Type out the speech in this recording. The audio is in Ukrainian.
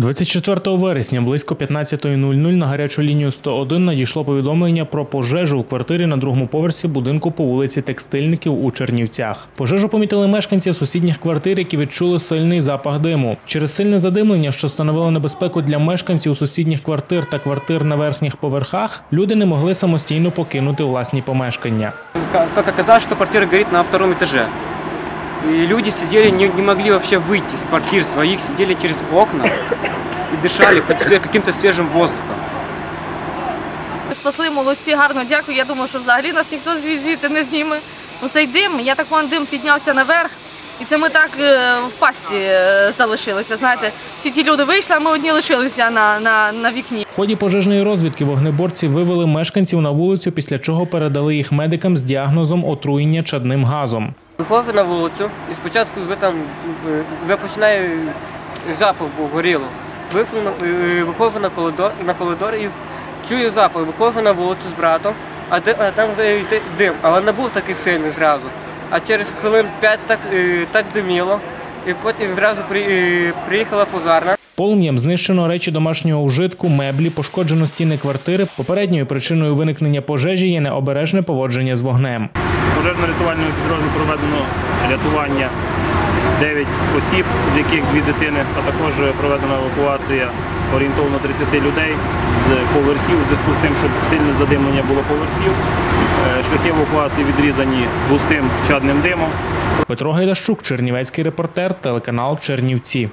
24 вересня близько 15.00 на гарячу лінію 101 надійшло повідомлення про пожежу в квартирі на другому поверсі будинку по вулиці Текстильників у Чернівцях. Пожежу помітили мешканці сусідніх квартир, які відчули сильний запах диму. Через сильне задимлення, що становило небезпеку для мешканців сусідніх квартир та квартир на верхніх поверхах, люди не могли самостійно покинути власні помешкання. Как оказалось, что квартира горит на втором этаже. И люди сидели, не, не могли вообще выйти с квартир своих, сидели через окна и дышали хоть каким-то свежим воздухом. Спасли молодці, гарно дякую. Я думаю, що взагалі нас ніхто звідти не зніме. Ну цей дим, я так вон дим піднявся наверх, і це ми так е, в пасті е, залишилися. Знаєте, всі ті люди вийшли, а ми одні лишилися на, на, на вікні. В ході пожежної розвідки вогнеборці вивели мешканців на вулицю, після чого передали їх медикам з діагнозом отруєння чадним газом. Виходжу на вулицю і спочатку вже там е, починає запах був горіло. На- е, Виходжу на коридор, на коридор і чую запах. Виходжу на вулицю з братом, а, там вже йде дим, але не був такий сильний зразу. А через хвилин п'ять так, е, так диміло, і потім зразу е, приїхала пожарна. Полум'ям знищено речі домашнього вжитку, меблі, пошкоджено стіни квартири. Попередньою причиною виникнення пожежі є необережне поводження з вогнем. Пожежно-рятувальному підрозділу проведено рятування 9 осіб, з яких дві дитини, а також проведена евакуація орієнтовно 30 людей з поверхів у зв'язку з тим, що сильне задимлення було поверхів. Е, Шляхи евакуації відрізані густим чадним димом. Петро Гайдащук, Чернівецький репортер, телеканал Чернівці.